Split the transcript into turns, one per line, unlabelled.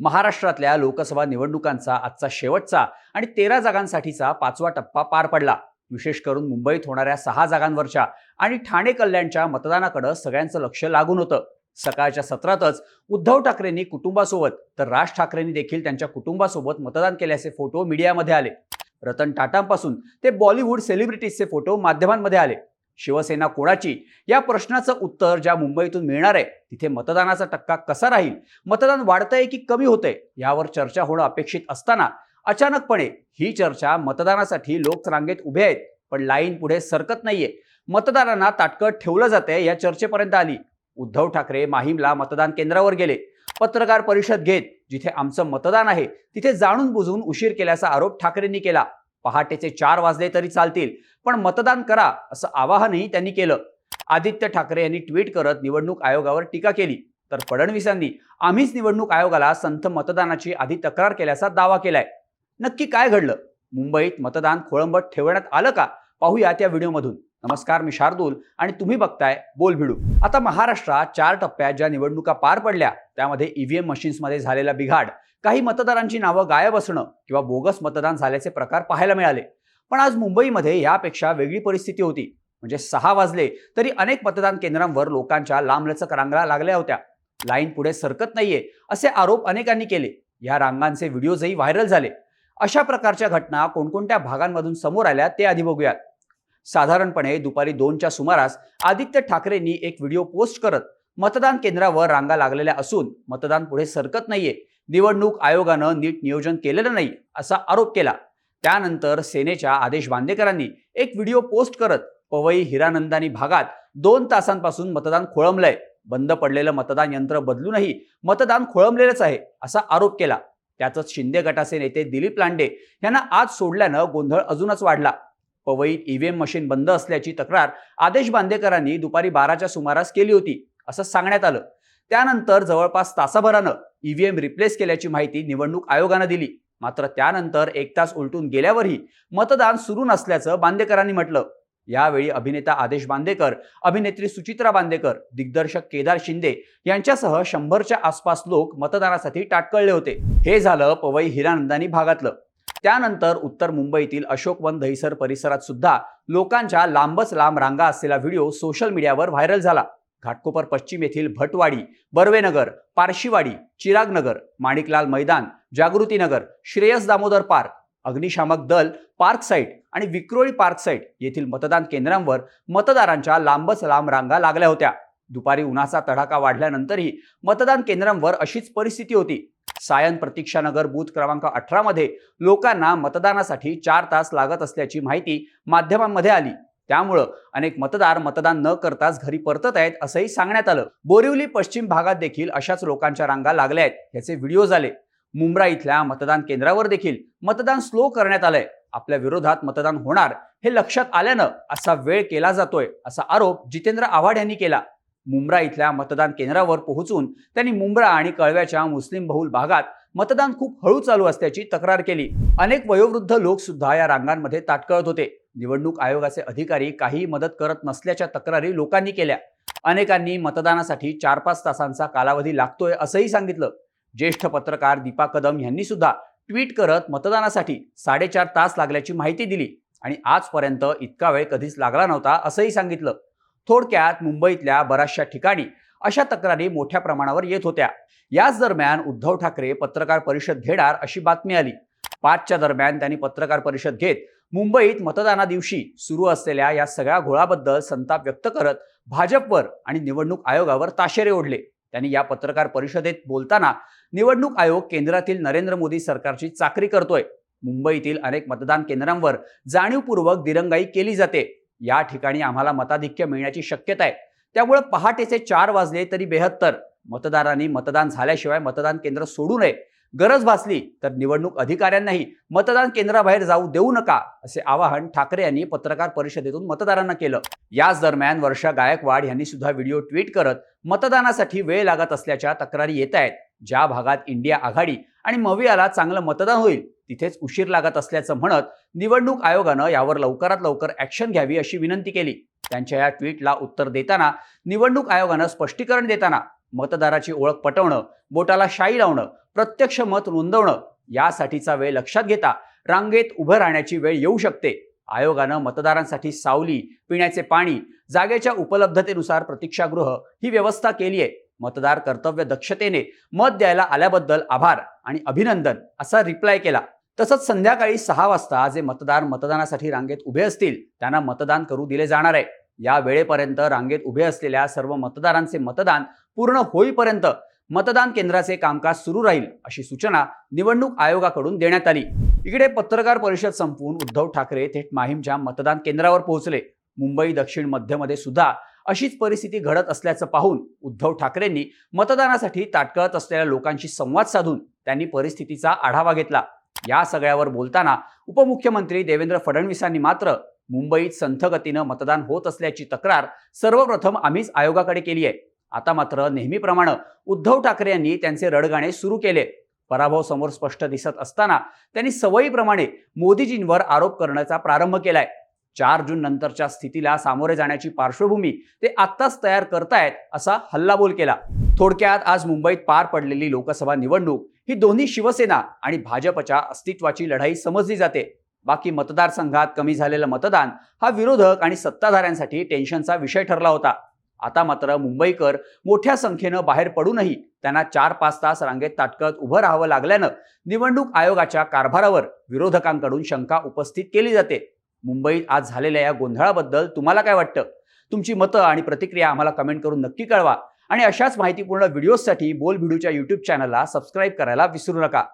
महाराष्ट्रातल्या लोकसभा निवडणुकांचा आजचा शेवटचा आणि तेरा जागांसाठीचा पाचवा टप्पा पार पडला. विशेष करून मुंबईत होणाऱ्या सहा जागांवरच्या आणि ठाणे कल्याणच्या मतदानाकडे सगळ्यांचं लक्ष लागून होतं. सकाळच्या सत्रातच उद्धव ठाकरेंनी कुटुंबासोबत तर राज ठाकरेंनी देखील त्यांच्या कुटुंबासोबत मतदान केल्याचे फोटो मीडियामध्ये आले. रतन टाटांपासून ते बॉलिवूड सेलिब्रिटीजचे फोटो माध्यमांमध्ये आले. शिवसेना कोणाची? या प्रश्नाचं उत्तर ज्या मुंबईतून मिळणार आहे तिथे मतदानाचा टक्का कसा राहील? मतदान वाढतंय की कमी होतंय? यावर चर्चा होणं अपेक्षित असताना अचानकपणे ही चर्चा मतदानासाठी लोक रांगेत उभे आहेत पण लाईन पुढे सरकत नाहीये. मतदारांना ताटकत ठेवलं जाते या चर्चेपर्यंत आली. उद्धव ठाकरे माहीमला मतदान केंद्रावर गेले. पत्रकार परिषद घेत जिथे आमचं मतदान आहे तिथे जाणून बुजून उशीर केल्याचा आरोप ठाकरेंनी केला. पहाटेचे चार वाजले तरी चालतील. पण मतदान करा असं आवाहनही त्यांनी केलं. आदित्य ठाकरे यांनी ट्विट करत निवडणूक आयोगावर टीका केली. तर फडणवीसांनी आम्हीच निवडणूक आयोगाला संथ मतदानाची आधी तक्रार केल्याचा दावा केलाय. नक्की काय घडलं? मुंबईत मतदान खोळंबट ठेवण्यात आलं का? पाहूया त्या व्हिडिओमधून. नमस्कार मी शार्दूल आणि तुम्ही बघताय बोल भिडू. आता महाराष्ट्रात चार टप्प्यात ज्या निवडणुका पार पडल्या त्यामध्ये ईव्हीएम मशीन्समध्ये झालेला बिघाड काही मतदारांची नावं गायब असणं किंवा बोगस मतदान झाल्याचे प्रकार पाहायला मिळाले. पण आज मुंबईमध्ये यापेक्षा वेगळी परिस्थिती होती. म्हणजे सहा वाजले तरी अनेक मतदान केंद्रांवर लोकांच्या लांबलचक रांगा लागल्या होत्या. लाईन पुढे सरकत नाहीये असे आरोप अनेकांनी केले. या रांगांचे व्हिडिओजही व्हायरल झाले. अशा प्रकारच्या घटना कोणकोणत्या भागांमधून समोर आल्या ते आधी बघूयात. साधारणपणे दुपारी दोनच्या सुमारास आदित्य ठाकरेंनी एक व्हिडिओ पोस्ट करत मतदान केंद्रावर रांगा लागलेल्या असून मतदान पुढे सरकत नाहीये. निवडणूक आयोगानं नीट नियोजन केलेलं नाही असा आरोप केला. त्यानंतर सेनेच्या आदेश बांदेकरांनी एक व्हिडिओ पोस्ट करत पवई हिरानंदानी भागात दोन तासांपासून मतदान खोळंबलंय. बंद पडलेलं मतदान यंत्र बदलूनही मतदान खोळंबलेलंच आहे असा आरोप केला. त्यातच शिंदे गटाचे नेते दिलीप लांडे यांना आज सोडल्यानं गोंधळ अजूनच वाढला. पवईत ईव्हीएम मशीन बंद असल्याची तक्रार आदेश बांदेकरांनी दुपारी बाराच्या सुमारास केली होती असं सांगण्यात आलं. त्यानंतर जवळपास तासाभरानं ईव्हीएम रिप्लेस केल्याची माहिती निवडणूक आयोगानं दिली. मात्र त्यानंतर एक तास उलटून गेल्यावरही मतदान सुरू नसल्याचं बांदेकरांनी म्हटलं. यावेळी अभिनेता आदेश बांदेकर अभिनेत्री सुचित्रा बांदेकर दिग्दर्शक केदार शिंदे यांच्यासह शंभरच्या आसपास लोक मतदानासाठी टाटकळले होते. हे झालं पवई हिरानंदानी भागातलं. त्यानंतर उत्तर मुंबईतील अशोकवन दहिसर परिसरात सुद्धा लोकांच्या लांबच लांब रांगा असलेला व्हिडिओ सोशल मीडियावर व्हायरल झाला. घाटकोपर पश्चिम येथील भटवाडी बर्वेनगर पारशीवाडी चिरागनगर माणिकलाल मैदान जागृतीनगर श्रेयस दामोदर पार्क अग्निशामक दल पार्क साईट आणि विक्रोळी पार्क साईट येथील मतदान केंद्रांवर मतदारांच्या लांबच लांब रांगा लागल्या होत्या. दुपारी उन्हाचा तडाखा वाढल्यानंतरही मतदान केंद्रांवर अशीच परिस्थिती होती. सायन प्रतीक्षानगर बूथ क्रमांक अठरामध्ये लोकांना मतदानासाठी चार तास लागत असल्याची माहिती माध्यमांमध्ये आली. त्यामुळं अनेक मतदार मतदान न करताच घरी परतत आहेत असंही सांगण्यात आलं. बोरिवली पश्चिम भागात देखील अशाच लोकांच्या रांगा लागल्या आहेत. याचे व्हिडिओ झाले. मुंब्रा इथल्या मतदान केंद्रावर देखील मतदान स्लो करण्यात आलंय. आपल्या विरोधात मतदान होणार हे लक्षात आल्यानं असा वेळ केला जातोय असा आरोप जितेंद्र आव्हाड यांनी केला. मुंब्रा इथल्या मतदान केंद्रावर पोहोचून त्यांनी मुंब्रा आणि कळव्याच्या मुस्लिम बहुल भागात मतदान खूप हळू चालू असल्याची तक्रार केली. अनेक वयोवृद्ध लोक सुद्धा या रांगांमध्ये ताटकळत होते. निवडणूक आयोगाचे अधिकारी काही मदत करत नसल्याच्या तक्रारी लोकांनी केल्या. अनेकांनी मतदानासाठी चार पाच तासांचा कालावधी लागतोय असंही सांगितलं. ज्येष्ठ पत्रकार दीपा कदम यांनी सुद्धा ट्विट करत मतदानासाठी साडेचार तास लागल्याची माहिती दिली आणि आजपर्यंत इतका वेळ कधीच लागला नव्हता असंही सांगितलं. थोडक्यात मुंबईतल्या बऱ्याचशा ठिकाणी अशा तक्रारी मोठ्या प्रमाणावर येत होत्या. याच दरम्यान उद्धव ठाकरे पत्रकार परिषद घेणार अशी बातमी आली. पाचच्या दरम्यान त्यांनी पत्रकार परिषद घेत मुंबईत मतदाना दिवशी सुरू असलेल्या या सगळ्या घोळाबद्दल संताप व्यक्त करत भाजपवर आणि निवडणूक आयोगावर ताशेरे ओढले. त्यांनी या पत्रकार परिषदेत बोलताना निवडणूक आयोग केंद्रातील नरेंद्र मोदी सरकारची चाकरी करतोय. मुंबईतील अनेक मतदान केंद्रांवर जाणीवपूर्वक दिरंगाई केली जाते. या ठिकाणी आम्हाला मताधिक्य मिळण्याची शक्यता आहे. त्यामुळे पहाटेचे चार वाजले तरी बेहत्तर. मतदारांनी मतदान झाल्याशिवाय मतदान केंद्र सोडू नये. गरज भासली तर निवडणूक अधिकाऱ्यांनाही मतदान केंद्राबाहेर जाऊ देऊ नका असे आवाहन ठाकरे यांनी पत्रकार परिषदेतून मतदारांना केलं. याच दरम्यान वर्षा गायकवाड यांनी सुद्धा व्हिडिओ ट्विट करत मतदानासाठी वेळ लागत असल्याच्या तक्रारी येत आहेत. ज्या भागात इंडिया आघाडी आणि मवियाला चांगलं मतदान होईल. तिथेच उशीर लागत असल्याचं म्हणत निवडणूक आयोगानं यावर लवकरात लवकर ॲक्शन घ्यावी अशी विनंती केली. त्यांच्या या ट्विटला उत्तर देताना निवडणूक आयोगानं स्पष्टीकरण देताना मतदाराची ओळख पटवणं बोटाला शाई लावणं प्रत्यक्ष मत नोंदवणं यासाठीचा वेळ लक्षात घेता रांगेत उभं राहण्याची वेळ येऊ शकते. आयोगानं मतदारांसाठी सावली पिण्याचे पाणी जागेच्या उपलब्धतेनुसार प्रतीक्षागृह ही व्यवस्था केली आहे मतदार कर्तव्य दक्षतेने मत द्यायला आल्याबद्दल आभार आणि अभिनंदन असा रिप्लाय केला. तसंच संध्याकाळी सहा वाजता जे मतदार मतदानासाठी रांगेत उभे असतील त्यांना मतदान करू दिले जाणार आहे. या वेळेपर्यंत रांगेत उभे असलेल्या सर्व मतदारांचे मतदान पूर्ण होईपर्यंत मतदान केंद्राचे कामकाज सुरू राहील अशी सूचना निवडणूक आयोगाकडून देण्यात आली. इकडे पत्रकार परिषद संपवून उद्धव ठाकरे थेट माहीमच्या मतदान केंद्रावर पोहोचले. मुंबई दक्षिण मध्यमध्ये सुद्धा अशीच परिस्थिती घडत असल्याचं पाहून उद्धव ठाकरेंनी मतदानासाठी ताटकळत असलेल्या लोकांशी संवाद साधून त्यांनी परिस्थितीचा आढावा घेतला. या सगळ्यावर बोलताना उपमुख्यमंत्री देवेंद्र फडणवीसांनी मात्र मुंबईत संथ गतीनं मतदान होत असल्याची तक्रार सर्वप्रथम आम्हीच आयोगाकडे केली आहे. आता मात्र नेहमीप्रमाणे उद्धव ठाकरे यांनी त्यांचे रडगाणे सुरू केले. पराभव समोर स्पष्ट दिसत असताना त्यांनी सवयीप्रमाणे मोदीजींवर आरोप करण्याचा प्रारंभ केलाय. चार जून नंतरच्या स्थितीला सामोरे जाण्याची पार्श्वभूमी ते आत्ताच तयार करतायत असा हल्लाबोल केला. थोडक्यात आज मुंबईत पार पडलेली लोकसभा निवडणूक ही दोन्ही शिवसेना आणि भाजपच्या अस्तित्वाची लढाई समजली जाते. बाकी मतदारसंघात कमी झालेलं मतदान हा विरोधक आणि सत्ताधाऱ्यांसाठी टेन्शनचा विषय ठरला होता. आता मात्र मुंबईकर मोठ्या संख्येनं बाहेर पडूनही त्यांना चार पाच तास रांगेत ताटकत उभं राहावं लागल्यानं निवडणूक आयोगाच्या कारभारावर विरोधकांकडून शंका उपस्थित केली जाते. मुंबईत आज झालेल्या या गोंधळाबद्दल तुम्हाला काय वाटतं? तुमची मतं आणि प्रतिक्रिया आम्हाला कमेंट करून नक्की कळवा. आणि अशाच माहितीपूर्ण व्हिडिओजसाठी बोल व्हिडिओच्या यूट्यूब चॅनलला सबस्क्राईब करायला विसरू नका.